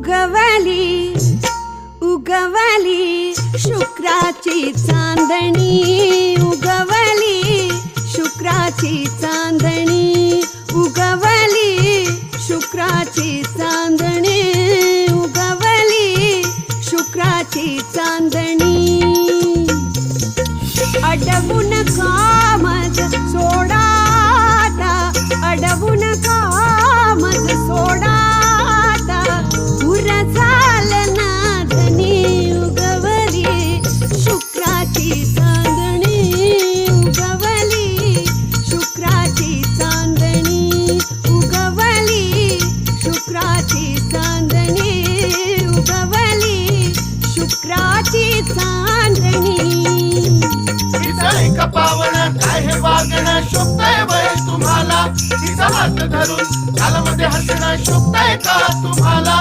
उगवली उगवली शुक्राची चांदणी. उगवली शुक्राची चांदणी. उगवली शुक्राची चांदणी. वागणं शोभताय वय तुम्हाला. तिचा हात धरून मध्ये हसणं शोभताय का तुम्हाला?